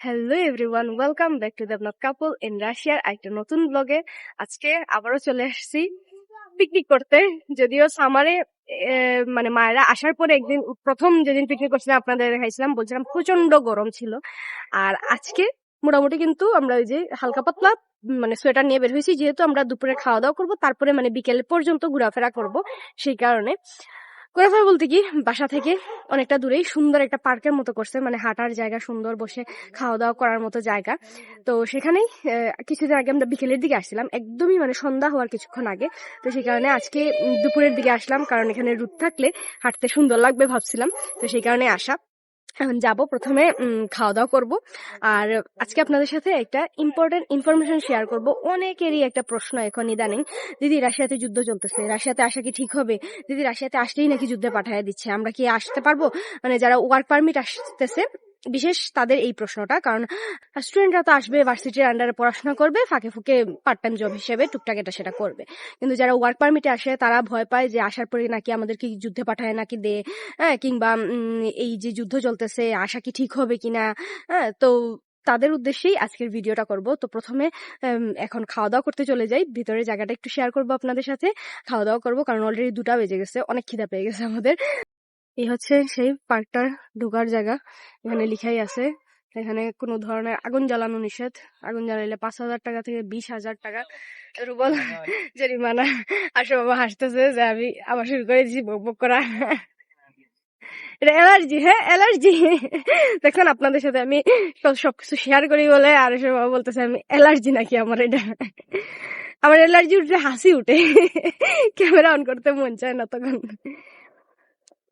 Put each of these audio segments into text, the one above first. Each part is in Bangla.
Hello everyone welcome back to Debnath couple in রাশিয়ার একটা নতুন ব্লগে আজকে আবারও চলে আসছি পিকনিক করতে। যদিও সামারে মানে মায়েরা আসার পরে একদিন, প্রথম যেদিন পিকনিক করছিলাম, আপনাদের দেখাইছিলাম, বলছিলাম প্রচণ্ড গরম ছিল। আর আজকে মোটামুটি কিন্তু আমরা ওই যে হালকা পাতলা মানে সোয়েটার নিয়ে বের হয়েছি, যেহেতু আমরা দুপুরে খাওয়া দাওয়া করব, তারপরে মানে বিকেল পর্যন্ত ঘোরাফেরা করব সেই কারণে। ঘোরাফেরা বলতে কি, বাসা থেকে অনেকটা দূরেই সুন্দর একটা পার্কের মতো করছে মানে হাঁটার জায়গা, সুন্দর বসে খাওয়া দাওয়া করার মতো জায়গা। তো সেখানেই কিছুদিন আগে আমরা বিকেলের দিকে আসছিলাম, একদমই মানে সন্ধ্যা হওয়ার কিছুক্ষণ আগে। তো সেই কারণে আজকে দুপুরের দিকে আসলাম, কারণ এখানে রুট থাকলে হাঁটতে সুন্দর লাগবে ভাবছিলাম। তো সেই কারণে আসা। এখন যাব প্রথমে খাওয়া দাওয়া করব। আর আজকে আপনাদের সাথে একটা ইম্পর্টেন্ট ইনফরমেশন শেয়ার করব। অনেকেরই একটা প্রশ্ন এখন ইদানিং, দিদি, রাশিয়াতে যুদ্ধ চলতেছে, রাশিয়াতে আসা কি ঠিক হবে? দিদি, রাশিয়াতে আসলেই নাকি যুদ্ধে পাঠিয়ে দিচ্ছে, আমরা কি আসতে পারব? মানে যারা ওয়ার্ক পারমিট আসতেছে বিশেষ তাদের এই প্রশ্নটা, কারণ স্টুডেন্টরা তো আসবে ভার্সিটির আন্ডারে পড়াশোনা করবে, ফাঁকে ফুকে পার্ট টাইম জব হিসেবে টুকটাক এটা সেটা করবে। কিন্তু যারা ওয়ার্ক পারমিটে আসে, তারা ভয় পায় যে আসার পরে নাকি আমাদের কি যুদ্ধে পাঠায়, নাকি দে হ্যাঁ কিংবা এই যে যুদ্ধ চলতেছে আসা কি ঠিক হবে কিনা হ্যাঁ তো তাদের উদ্দেশ্যেই আজকের ভিডিওটা করব। তো প্রথমে এখন খাওয়া দাওয়া করতে চলে যাই। ভিতরে জায়গাটা একটু শেয়ার করব আপনাদের সাথে। খাওয়া দাওয়া করব, কারণ অলরেডি দুটা বেজে গেছে, অনেক খিদা পেয়ে গেছে আমাদের। এই হচ্ছে সেই পার্কটার ঢোকার জায়গা। এখানে লিখাই আছে এখানে কোনো ধরনের আগুন জ্বালানো নিষেধ। আগুন জ্বালাইলে পাঁচ হাজার টাকা থেকে বিশ হাজার টাকা রুবল জরিমানা। আসো বাবা হাসতেছে যে আমি আবার শুরু করে দিয়েছি বক বক করা। এটা অ্যালার্জি হ্যাঁ অ্যালার্জি। দেখুন আপনাদের সাথে আমি সব- সবকিছু শেয়ার করি বলে আর এসব বাবা বলতেছে আমি অ্যালার্জি নাকি আমার এটা। আমার অ্যালার্জি উঠলে হাসি উঠে। ক্যামেরা অন করতে মন চায় না তখন।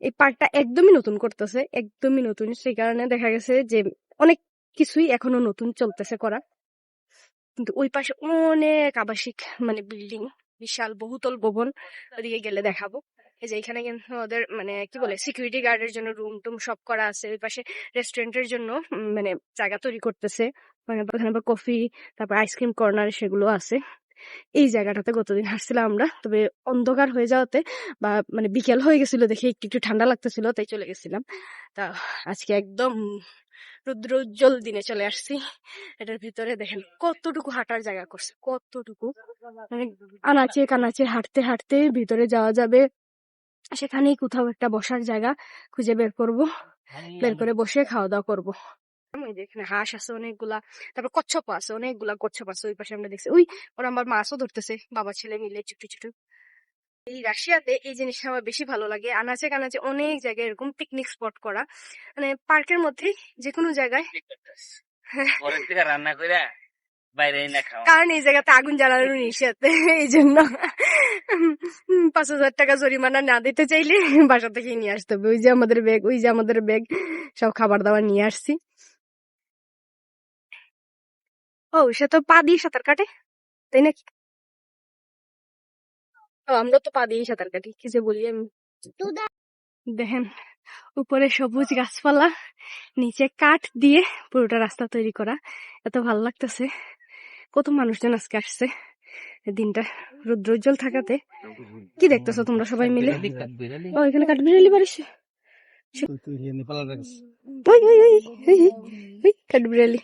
এই পার্কটা একদমই নতুন করতেছে, একদমই নতুন। সেই কারণে দেখা গেছে যে অনেক কিছুই এখনও নতুন চলতেছে করা। কিন্তু ওই পাশে অনেক আবাসিক মানে বিল্ডিং, বিশাল, বহুতল ভবন ওদিকে গেলে দেখাবো। এই যে এখানে কিন্তু ওদের মানে কি বলে সিকিউরিটি গার্ডের জন্য রুম টুম সব করা আছে। ওই পাশে রেস্টুরেন্টের জন্য মানে জায়গা তৈরি করতেছে। মানে কফি তারপর আইসক্রিম কর্নার সেগুলো আছে। এই জায়গাটাতে গতদিন হাঁটছিলাম আমরা। তবে অন্ধকার হয়ে যাওয়াতে বা মানে বিকেল হয়ে গেছিল দেখে একটু একটু ঠান্ডা লাগতেছিল তাই চলে গেছিলাম। তা আজকে একদম রুদ্র উজ্জ্বল দিনে চলে আসছি। এটার ভিতরে দেখেন কতটুকু হাঁটার জায়গা করছে কতটুকু। মানে আনাচে কানাচে হাঁটতে হাঁটতে ভিতরে যাওয়া যাবে। সেখানেই কোথাও একটা বসার জায়গা খুঁজে বের করব। বের করে বসে খাওয়া দাওয়া করব। এখানে হাঁস আছে অনেকগুলা তারপর কচ্ছপ আছে অনেকগুলা কচ্ছপ আছে ওই পাশে আমরা দেখছি। ওই ওরা আমার মাছও ধরতেছে বাবা ছেলে মিলে ছোট ছোট এই রাশিয়াতে এই জিনিসটা আমার বেশি ভালো লাগে। আনাচে কানাচে অনেক জায়গায় এরকম পিকনিক স্পট করা। মানে পার্কের মধ্যে যে কোনো জায়গায় ঘরের রান্না করে বাইরে না খাওয়া। কারণ এই জায়গাতে আগুন জ্বালানো নিষেধ এই জন্য। পাঁচ হাজার টাকা জরিমানা না দিতে চাইলে বাসা থেকে নিয়ে আসতে হবে। ওই যে আমাদের ব্যাগ ওই যে আমাদের ব্যাগ সব খাবার দাবার নিয়ে আসছি। ও, সে তো পা দিয়ে সাঁতার কাটে? তাই নাকি? আমরা তো পা দিয়েই সাঁতার কাটি, কি যে বলি আমি। দেখেন, উপরে সবুজ গাছপালা, নিচে কাঠ দিয়ে পুরোটা রাস্তা তৈরি করা, এত ভালো লাগতেছে। কত মানুষজন আজকে আসছে দিনটা, রুদ্রোজ্জ্বল থাকাতে। কি দেখতেছো তোমরা সবাই মিলে? ও, এখানে কাঠবিড়ালি বাড়িছে। ওই ওই ওই ওই ওই কাঠবিড়ালি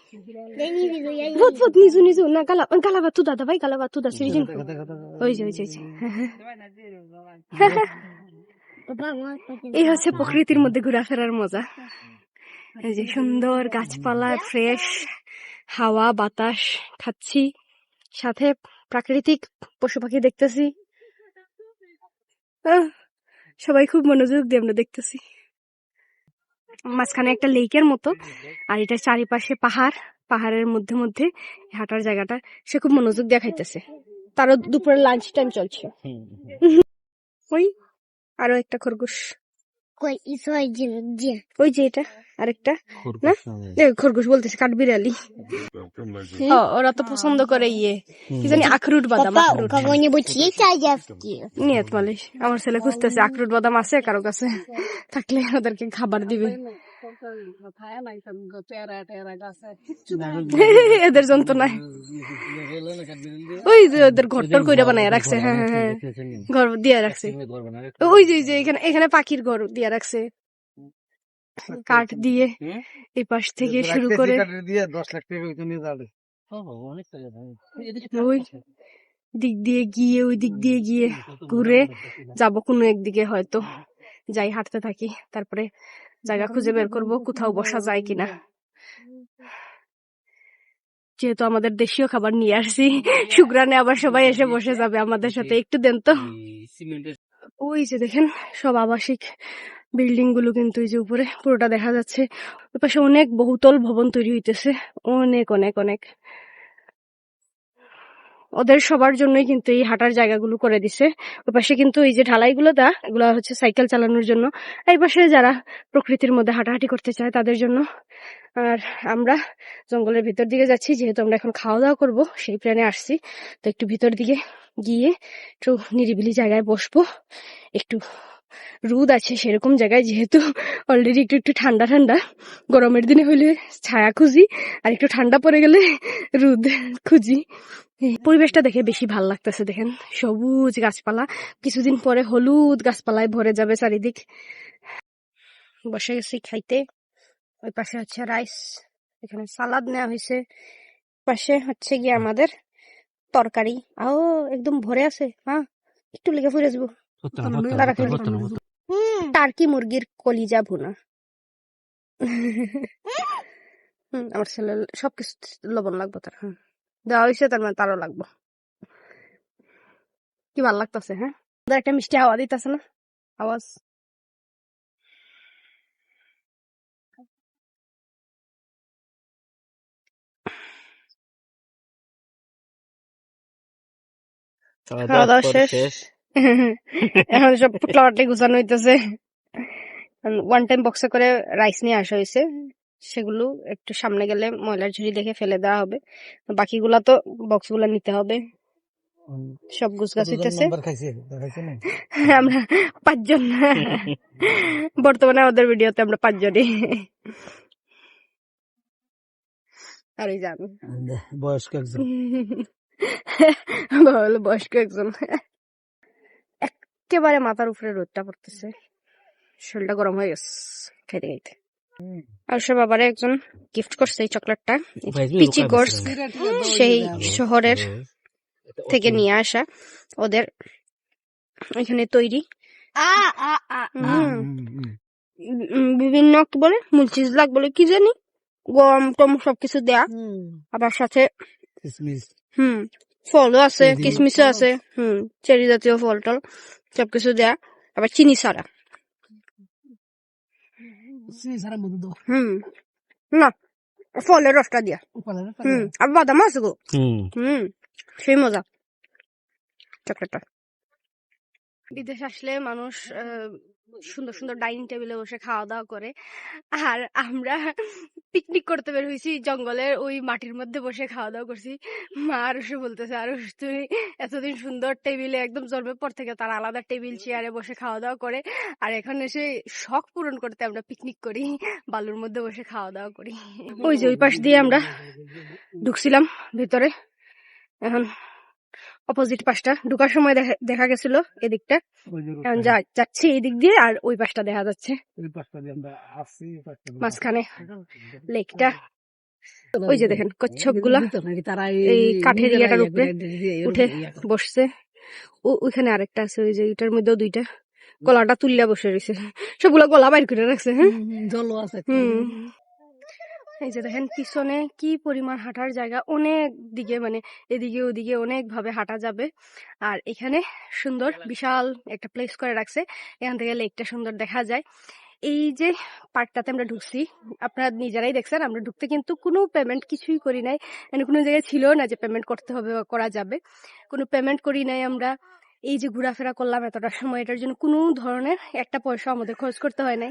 বহুত বহুত নিচু নিচু না গালা গালা বাতু দাদা ভাই গালা বাতু দা সিরিজিন ওই যে ওই যে ওই যে এই হচ্ছে প্রকৃতির মধ্যে ঘোরাফেরার মজা এই যে সুন্দর গাছপালা ফ্রেশ হাওয়া বাতাস খাচ্ছি সাথে প্রাকৃতিক পশু পাখি দেখতেছি সবাই খুব মনোযোগ দিয়ে আমরা দেখতেছি মাঝখানে একটা লেকের মতো। আর এটা চারিপাশে পাহাড়। পাহাড়ের মধ্যে মধ্যে হাঁটার জায়গাটা সে খুব মনোযোগ দেখাইতেছে। তারও দুপুরে লাঞ্চ টাইম চলছে। ওই আরও একটা খরগোশ। ওই যে এটা আরেকটা না? খরগোশ বলতেছে কাঠ বিড়ালি ওরা তো পছন্দ করে ইয়ে। কি জানি আখরুট বাদাম নিয়ত মালিশ। আমার ছেলে খুঁজতেছে আখরুট বাদাম আছে কারও কাছে থাকলে ওদেরকে খাবার দিবে। এদের যন্ত্রণায় ওই যে ওদের ঘরটর কইরা বানায় রাখছে হ্যাঁ হ্যাঁ হ্যাঁ। ঘর দিয়ে রাখছে। ওই যে যে এখানে এখানে পাখির ঘর দিয়ে রাখছে। কাঠ দিয়ে এই পাশ থেকে শুরু করে। দশ লাখ টাকা। ওই দিক দিয়ে গিয়ে, ওই দিক দিয়ে গিয়ে ঘুরে যাব কোনো একদিকে হয়তো। যাই হাঁটতে থাকি, তারপরে জায়গা খুঁজে বের করব, কোথাও বসা যায় কিনা। যেহেতু আমাদের দেশীয় খাবার নিয়ে আসছি শুক্রানে আবার সবাই এসে বসে যাবে আমাদের সাথে। একটু দেন তো। ওই যে দেখেন, সব আবাসিক বিল্ডিংগুলো কিন্তু এই যে উপরে, পুরোটা দেখা যাচ্ছে। ওই পাশে অনেক বহুতল ভবন তৈরি হইতেছে। অনেক অনেক অনেক। ওদের সবার জন্যই কিন্তু এই হাঁটার জায়গাগুলো করে দিছে। ওই পাশে কিন্তু এই যে ঢালাইগুলো দা, এগুলো হচ্ছে সাইকেল চালানোর জন্য। এই পাশে যারা প্রকৃতির মধ্যে হাঁটাহাঁটি করতে চায় তাদের জন্য। আর আমরা জঙ্গলের ভিতর দিকে যাচ্ছি, যেহেতু আমরা এখন খাওয়া দাওয়া করব, সেই প্ল্যানে আসছি। তো একটু ভিতর দিকে গিয়ে একটু নিরিবিলি জায়গায় বসবো। একটু রোদ আছে সেরকম জায়গায়, যেহেতু অলরেডি একটু একটু ঠান্ডা ঠান্ডা। গরমের দিনে হইলে ছায়া খুঁজি, আর একটু ঠান্ডা পড়ে গেলে রোদ খুঁজি। পরিবেশটা দেখে বেশি ভালো লাগতেছে দেখেন। সবুজ গাছপালা কিছুদিন পরে হলুদ গাছপালায় ভরে যাবে চারিদিক। বসে গেছি খাইতে। ওই পাশে হচ্ছে রাইস এখানে সালাদ নেওয়া হয়েছে পাশে হচ্ছে গিয়ে আমাদের তরকারি। আও একদম ভরে আছে। হ্যাঁ একটু লেগে ফুরে যাব। টার্কি মুরগির কলিজা ভুনা। হুম, আমার ছেলে সবকিছু লবণ লাগবে তার হ্যাঁ দেওয়া হয়েছে তার মানে তারও লাগবে। কি ভালো লাগতেছে হ্যাঁ? একটা মিষ্টি হাওয়া দিতেছে না? আওয়াজ। খাওয়া দাওয়া শেষ। এখন সব পুটলাওয়াটি গুছানো হইতেছে। ওয়ান টাইম বক্সে করে রাইস নিয়ে আসা হয়েছে সেগুলো একটু সামনে গেলে ময়লার ঝুড়ি দেখে ফেলে দেওয়া হবে। বাকিগুলা তো বক্সগুলা নিতে হবে। সব গুছ গাছ হইতেছে। আমরা পাঁচজন। বর্তমানে আমাদের ভিডিওতে আমরা পাঁচজনই। আর এই যান বয়স্ক একজন। হলো বয়স্ক একজন। একেবারে মাথার উপরে রোদটা পড়তেছে। শরীরটা গরম হয়ে গেছে খাইতে খাইতে। আর সে বাবারে একজন গিফট করছে এই চকলেটটা পিচি কোর্স সেই শহরের থেকে নিয়ে আসা ওদের এখানে তৈরি। বিভিন্ন কি বলে মুলচিজ লাগ বলে কি জানি গম টম সবকিছু দেয়া। আবার সাথে হুম ফলও আছে। কিসমিসও আছে হুম চেরি জাতীয় ফল টল সবকিছু দেয়া। আবার চিনি ছাড়া। সারা মধু দাও। হুম। না ফলের রসটা দিয়া। হুম আর বাদাম আছে গো। হুম। হুম সেই মজা। চকলেটটা। বিদেশ আসলে মানুষ আহ, সুন্দর সুন্দর ডাইনিং টেবিলে বসে খাওয়া দাওয়া করে। আর আমরা পিকনিক করতে বের হয়েছি জঙ্গলের ওই মাটির মধ্যে বসে খাওয়া দাওয়া করছি। মা আরুষে বলতেছে আরুষ তুই এতদিন সুন্দর টেবিলে একদম জন্মের পর থেকে তার আলাদা টেবিল চেয়ারে বসে খাওয়া দাওয়া করে। আর এখন এসে শখ পূরণ করতে আমরা পিকনিক করি বালুর মধ্যে বসে খাওয়া দাওয়া করি ওই যে ওই পাশ দিয়ে আমরা ঢুকছিলাম ভিতরে। এখন অপোজিট পাশটা। ঢুকার সময় দেখা- দেখা গেছিল এদিকটা। এখন যা- যাচ্ছি এই দিক দিয়ে আর ওই পাশটা দেখা যাচ্ছে। মাঝখানে লেকটা। ওই যে দেখেন কচ্ছপগুলা। এই কাঠের ইয়াটার উপরে উঠে বসছে। ও ওইখানে আরেকটা আছে ওই যে এটার মধ্যেও দুইটা। গলাটা তুললে বসে রয়েছে। সবগুলো গলা বাইর করে রাখছে হ্যাঁ? জলও আছে হুম। এই যে দেখেন, পিছনে কি পরিমাণ হাঁটার জায়গা, অনেক দিকে মানে এদিকে ওদিকে অনেক ভাবে হাঁটা যাবে। আর এখানে সুন্দর বিশাল একটা প্লেস করে রাখছে। এখান থেকে লেকটা সুন্দর দেখা যায়। এই যে পার্কটাতে আমরা ঢুকছি, আপনারা নিজেরাই দেখছেন, আমরা ঢুকতে কিন্তু কোনো পেমেন্ট কিছুই করি নাই। মানে কোনো জায়গায় ছিল না যে পেমেন্ট করতে হবে করা যাবে। কোনো পেমেন্ট করি নাই আমরা। এই যে ঘোরাফেরা করলাম এতটা সময়, এটার জন্য কোনো ধরনের একটা পয়সা আমাদের খরচ করতে হয় নাই।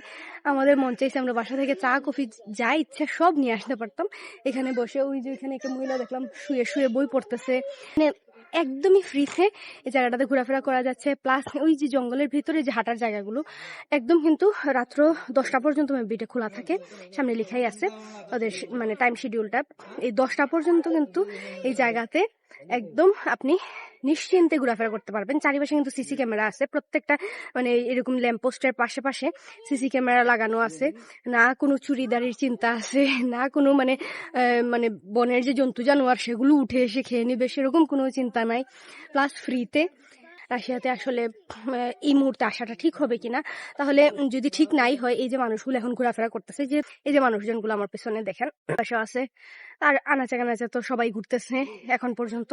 আমাদের মন চাইছে আমরা বাসা থেকে চা, কফি, যা ইচ্ছা সব নিয়ে আসতে পারতাম। এখানে বসে ওই যে এখানে একটা মহিলা দেখলাম শুয়ে শুয়ে বই পড়তেছে। মানে একদমই ফ্রিতে এই জায়গাটাতে ঘোরাফেরা করা যাচ্ছে। প্লাস ওই যে জঙ্গলের ভিতরে যে হাঁটার জায়গাগুলো, একদম কিন্তু রাত্র দশটা পর্যন্ত বিটা খোলা থাকে। সামনে লেখাই আছে ওদের মানে টাইম শিডিউলটা এই দশটা পর্যন্ত কিন্তু এই জায়গাতে একদম আপনি নিশ্চিন্তে ঘোরাফেরা করতে পারবেন। চারিপাশে কিন্তু সিসি ক্যামেরা আছে। প্রত্যেকটা মানে এরকম ল্যাম্প পোস্টের পাশে পাশে সিসি ক্যামেরা লাগানো আছে। না কোনো চুরিদারির চিন্তা আছে না কোনো মানে মানে বনের যে জন্তু জানোয়ার সেগুলো উঠে এসে খেয়ে নিবে সেরকম কোনো চিন্তা নাই। প্লাস ফ্রিতে রাশিয়াতে আসলে এই মুহূর্তে আসাটা ঠিক হবে কিনা? তাহলে যদি ঠিক নাই হয় এই যে মানুষগুলো এখন ঘোরাফেরা করতেছে যে এই যে মানুষজনগুলো আমার পেছনে দেখেন পাশে আছে। আর আনাচে কানাচে তো সবাই ঘুরতেছে এখন পর্যন্ত।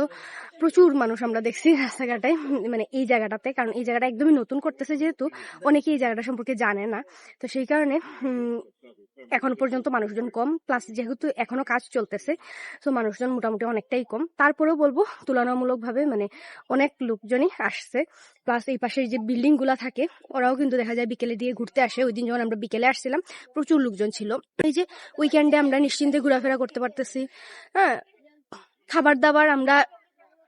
প্রচুর মানুষ আমরা দেখছি রাস্তাঘাটে মানে এই জায়গাটাতে কারণ এই জায়গাটা একদমই নতুন করতেছে যেহেতু অনেকেই এই জায়গাটা সম্পর্কে জানে না। তো সেই কারণে এখন পর্যন্ত মানুষজন কম প্লাস যেহেতু এখনও কাজ চলতেছে তো মানুষজন মোটামুটি অনেকটাই কম। তারপরেও বলব তুলনামূলকভাবে মানে অনেক লোকজনই আসছে। প্লাস এই পাশে যে বিল্ডিংগুলা থাকে ওরাও কিন্তু দেখা যায় বিকেলে দিয়ে ঘুরতে আসে। ওই দিন যখন আমরা বিকেলে আসছিলাম প্রচুর লোকজন ছিল। এই যে উইকেন্ডে আমরা নিশ্চিন্তে ঘোরাফেরা করতে পারতেছি হ্যাঁ খাবার দাবার আমরা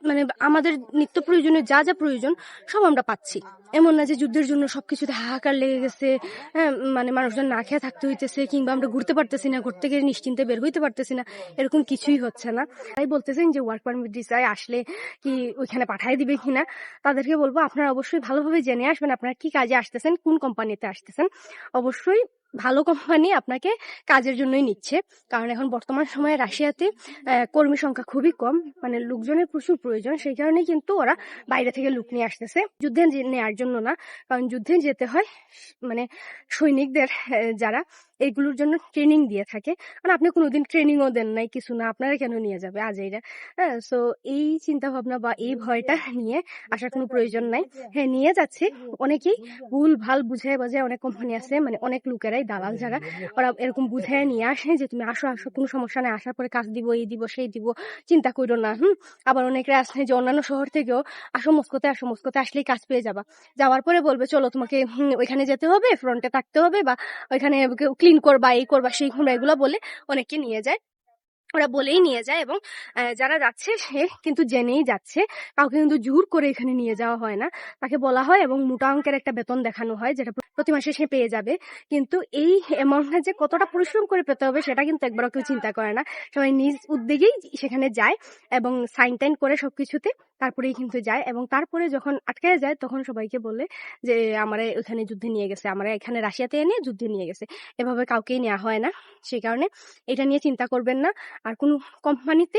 মানে আমাদের নিত্য প্রয়োজনীয় যা যা প্রয়োজন, সব আমরা পাচ্ছি। এমন না যে যুদ্ধের জন্য সবকিছুতে হাহাকার লেগে গেছে হ্যাঁ মানে মানুষজন না খেয়ে থাকতে হইতেছে, কিংবা আমরা ঘুরতে পারতেছি না ঘুরতে গিয়ে নিশ্চিন্তে বের হইতে পারতেছি না, এরকম কিছুই হচ্ছে না। তাই বলতেছেন যে ওয়ার্ক পারমিট ভিসায় আসলে কি ওইখানে পাঠাই দিবে কিনা, তাদেরকে বলব আপনারা অবশ্যই ভালোভাবে জেনে আসবেন, আপনারা কি কাজে আসতেছেন, কোন কোম্পানিতে আসতেছেন। অবশ্যই ভালো কোম্পানি আপনাকে কাজের জন্যই নিচ্ছে। কারণ এখন বর্তমান সময়ে রাশিয়াতে কর্মী সংখ্যা খুবই কম মানে লোকজনের প্রচুর প্রয়োজন, সেই কারণেই কিন্তু ওরা বাইরে থেকে লোক নিয়ে আসতেছে। যুদ্ধে নেওয়ার জন্য না, কারণ যুদ্ধে যেতে হয় মানে সৈনিকদের যারা এগুলোর জন্য ট্রেনিং দিয়ে থাকে। মানে আপনি কোনোদিন ট্রেনিংও দেন নাই, কিছু না, আপনারা কেন নিয়ে যাবে আজেইরা? হ্যাঁ সো এই চিন্তা ভাবনা বা এই ভয়টা নিয়ে আসার কোনো প্রয়োজন নাই। হ্যাঁ নিয়ে যাচ্ছে। অনেকেই ভুল, ভালো বুঝায় বাজায় অনেক কোম্পানি আছে মানে অনেক লোকেরাই দালাল যারা ওরা এরকম বুঝায় নিয়ে আসে যে, তুমি আসো আসো, কোনো সমস্যা নাই, আসার পরে কাজ দিব, এই দিব, সেই দিব, চিন্তা করো না, হুম? আবার অনেকে আসে যে, অন্যান্য শহর থেকেও, আসো মস্কোতে আসো মস্কোতে, আসলেই কাজ পেয়ে যাবা। যাওয়ার পরে বলবে, চলো, তোমাকে ওইখানে যেতে হবে ফ্রন্টে থাকতে হবে বা ওইখানে ক্লিন করবা, এই করবা, সেই এগুলো বলে অনেককে নিয়ে যায়। ওরা বলেই নিয়ে যায় এবং যারা যাচ্ছে সে কিন্তু জেনেই যাচ্ছে। কাউকে কিন্তু জোর করে এখানে নিয়ে যাওয়া হয় না। তাকে বলা হয় এবং মোটা অঙ্কের একটা বেতন দেখানো হয় যেটা প্রতি মাসে সে পেয়ে যাবে। কিন্তু এই অ্যামাউন্টটা যে কতটা পরিশ্রম করে পেতে হবে সেটা কিন্তু একবারও কেউ চিন্তা করে না। সবাই নিজ উদ্যোগেই সেখানে যায় এবং সাইন টাইন করে সবকিছুতে তারপরেই কিন্তু যায় এবং তারপরে যখন আটকায় যায় তখন সবাইকে বলে যে, আমারে ওখানে যুদ্ধে নিয়ে গেছে। আমরা এখানে রাশিয়াতে এনে যুদ্ধে নিয়ে গেছে। এভাবে কাউকেই নেওয়া হয় না। সেই কারণে এটা নিয়ে চিন্তা করবেন না। আর কোনো কোম্পানিতে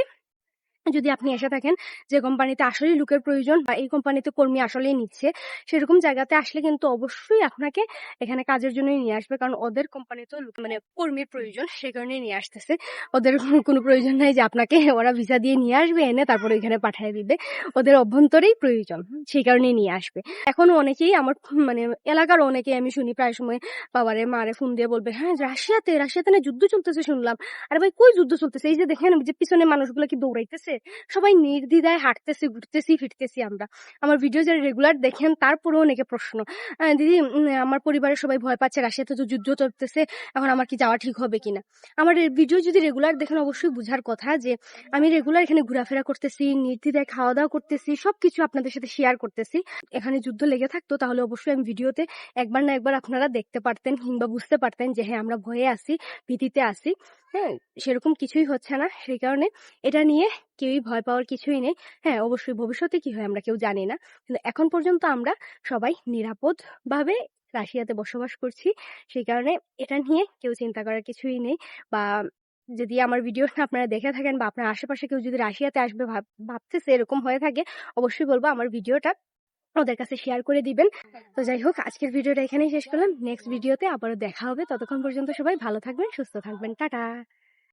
যদি আপনি এসে থাকেন যে কোম্পানিতে আসলেই লোকের প্রয়োজন বা এই কোম্পানিতে কর্মী আসলেই নিচ্ছে, সেরকম জায়গাতে আসলে কিন্তু অবশ্যই আপনাকে এখানে কাজের জন্যই নিয়ে আসবে। কারণ ওদের কোম্পানিতেও মানে কর্মীর প্রয়োজন, সেই কারণে নিয়ে আসতেছে। ওদের কোনো প্রয়োজন নাই যে আপনাকে ওরা ভিসা দিয়ে নিয়ে আসবে, এনে তারপরে ওইখানে পাঠিয়ে দিবে। ওদের অভ্যন্তরেই প্রয়োজন, সেই কারণে নিয়ে আসবে। এখনও অনেকেই আমার মানে এলাকার অনেকেই আমি শুনি প্রায় সময় বাবারে, মারে ফোন দিয়ে বলবে হ্যাঁ রাশিয়াতে রাশিয়াতে না যুদ্ধ চলতেছে শুনলাম। আরে ভাই, কই যুদ্ধ চলতেছে? এই যে দেখেন যে পিছনে মানুষগুলো কি দৌড়াইতেছে? সবাই নির্দ্বিধায় হাঁটতেছি, ঘুরতেছি, ফিরতেছি আমরা। আমার ভিডিও যারা রেগুলার দেখেন, তারপরেও অনেকে প্রশ্ন দিদি আমার পরিবারের সবাই ভয় পাচ্ছে রাশিয়াতে তো যুদ্ধ চলতেছে, এখন আমার কি যাওয়া ঠিক হবে কিনা? আমার ভিডিও যদি রেগুলার দেখেন, অবশ্যই বুঝার কথা যে, আমি রেগুলার এখানে ঘোরাফেরা করতেছি, নির্দ্বিধায় খাওয়া দাওয়া করতেছি, সবকিছু আপনাদের সাথে শেয়ার করতেছি। এখানে যুদ্ধ লেগে থাকতো, তাহলে অবশ্যই আমি ভিডিওতে একবার না একবার আপনারা দেখতে পারতেন কিংবা বুঝতে পারতেন যে হ্যাঁ আমরা ভয়ে আছি, ভীতিতে আছি। হ্যাঁ সেরকম কিছুই হচ্ছে না। সেই কারণে এটা নিয়ে কেউই ভয় পাওয়ার কিছুই নেই। হ্যাঁ অবশ্যই ভবিষ্যতে কি হয় আমরা কেউ জানি না। কিন্তু এখন পর্যন্ত আমরা সবাই নিরাপদ ভাবে রাশিয়াতে বসবাস করছি। সেই কারণে এটা নিয়ে কেউ চিন্তা করার কিছুই নেই। বা যদি আমার ভিডিও আপনারা দেখে থাকেন বা আপনার আশেপাশে কেউ যদি রাশিয়াতে আসবে ভাব- ভাবতেছে এরকম হয়ে থাকে, অবশ্যই বলব আমার ভিডিওটা ওদের কাছে শেয়ার করে দিবেন। তো যাই হোক, আজকের ভিডিওটা এখানেই শেষ করলাম। নেক্সট ভিডিওতে আবারও দেখা হবে। ততক্ষণ পর্যন্ত সবাই ভালো থাকবেন, সুস্থ থাকবেন। টাটা!